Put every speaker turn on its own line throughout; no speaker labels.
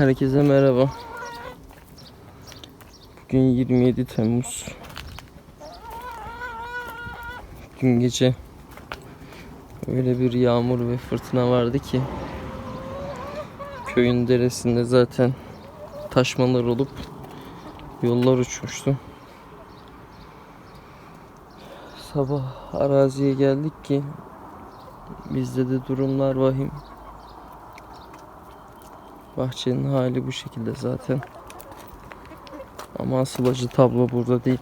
Herkese merhaba. Bugün 27 Temmuz. Dün gece öyle bir yağmur ve fırtına vardı ki köyün deresinde zaten taşmalar olup yollar uçmuştu. Sabah araziye geldik ki bizde de durumlar vahim. Bahçenin hali bu şekilde zaten. Ama asıl acı tablo burada değil.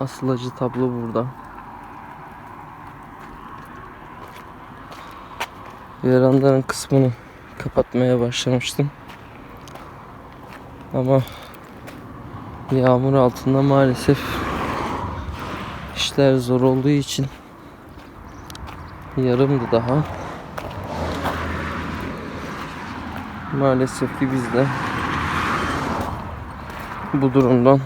Asıl acı tablo burada. Verandanın kısmını kapatmaya başlamıştım. Ama yağmur altında maalesef işler zor olduğu için yarımdı daha. Maalesef ki biz de bu durumdan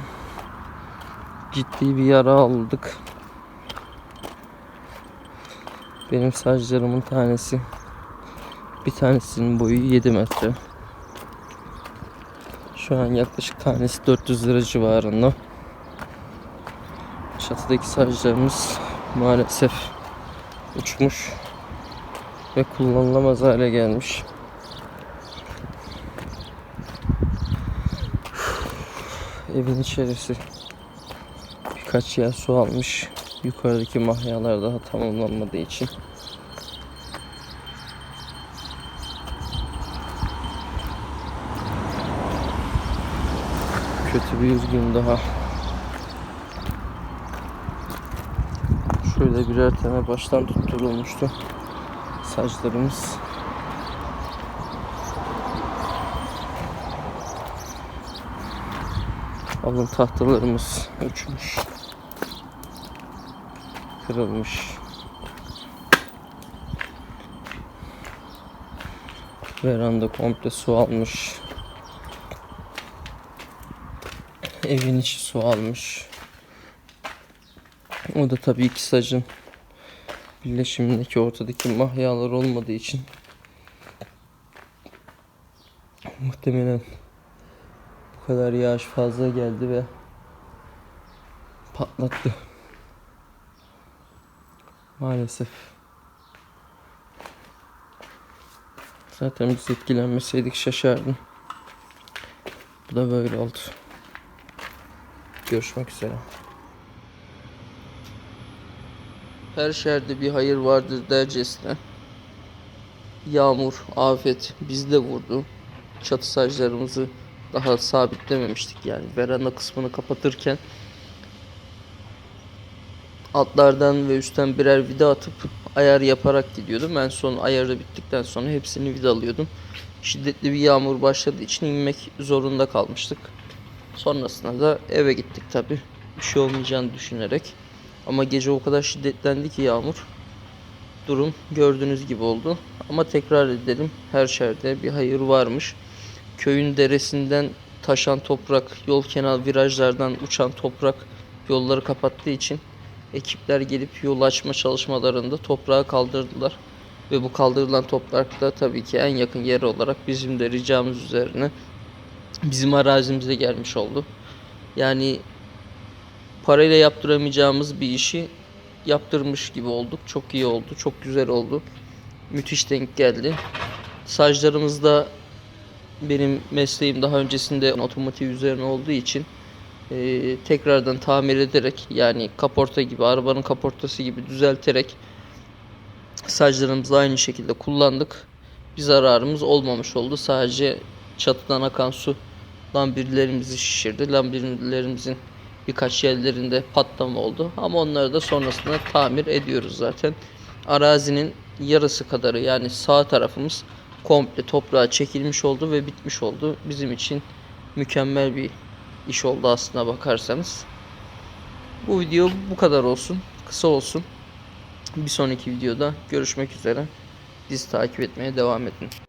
ciddi bir yara aldık. Benim saçlarımın tanesi bir tanesinin boyu 7 metre. Şu an yaklaşık tanesi 400 lira civarında. Çatıdaki saçlarımız maalesef uçmuş ve kullanılamaz hale gelmiş. Evin içerisi birkaç yer su almış. Yukarıdaki mahyalar daha tamamlanmadığı için. Kötü bir gün daha. Şöyle birer tane baştan tutturulmuştu saçlarımız. Alın tahtalarımız uçmuş. Kırılmış. Veranda komple su almış. Evin içi su almış. O da tabii ki sacın birleşimindeki ortadaki mahyalar olmadığı için muhtemelen bu kadar yağış fazla geldi ve patlattı. Maalesef. Zaten biz etkilenmeseydik şaşardım. Bu da böyle oldu. Görüşmek üzere. Her şerde bir hayır vardır dercesine. Yağmur, afet bizde vurdu. Çatı saçlarımızı daha sabitlememiştik yani. Veranda kısmını kapatırken altlardan ve üstten birer vida atıp ayar yaparak gidiyordum. Ben son ayarı bittikten sonra hepsini vidalıyordum. Şiddetli bir yağmur başladığı için inmek zorunda kalmıştık. Sonrasında da eve gittik tabi. Bir şey olmayacağını düşünerek. Ama gece o kadar şiddetlendi ki yağmur. Durum gördüğünüz gibi oldu. Ama tekrar edelim her şerde bir hayır varmış. Köyün deresinden taşan toprak, yol kenar virajlardan uçan toprak yolları kapattığı için ekipler gelip yol açma çalışmalarında toprağı kaldırdılar. Ve bu kaldırılan toprak da tabii ki en yakın yer olarak bizim de ricamız üzerine bizim arazimize gelmiş oldu. Yani parayla yaptıramayacağımız bir işi yaptırmış gibi olduk. Çok iyi oldu. Çok güzel oldu. Müthiş denk geldi. Saçlarımız da benim mesleğim daha öncesinde otomotiv üzerine olduğu için e, tekrardan tamir ederek yani kaporta gibi arabanın kaportası gibi düzelterek saçlarımızı aynı şekilde kullandık. Bir zararımız olmamış oldu. Sadece çatıdan akan su lambirlerimizi şişirdi. Lambirlerimizin birkaç yerlerinde patlama oldu. Ama onları da sonrasında tamir ediyoruz zaten. Arazinin yarısı kadarı yani sağ tarafımız komple toprağa çekilmiş oldu ve bitmiş oldu. Bizim için mükemmel bir iş oldu aslına bakarsanız. Bu video bu kadar olsun. Kısa olsun. Bir sonraki videoda görüşmek üzere. Bizi takip etmeye devam edin.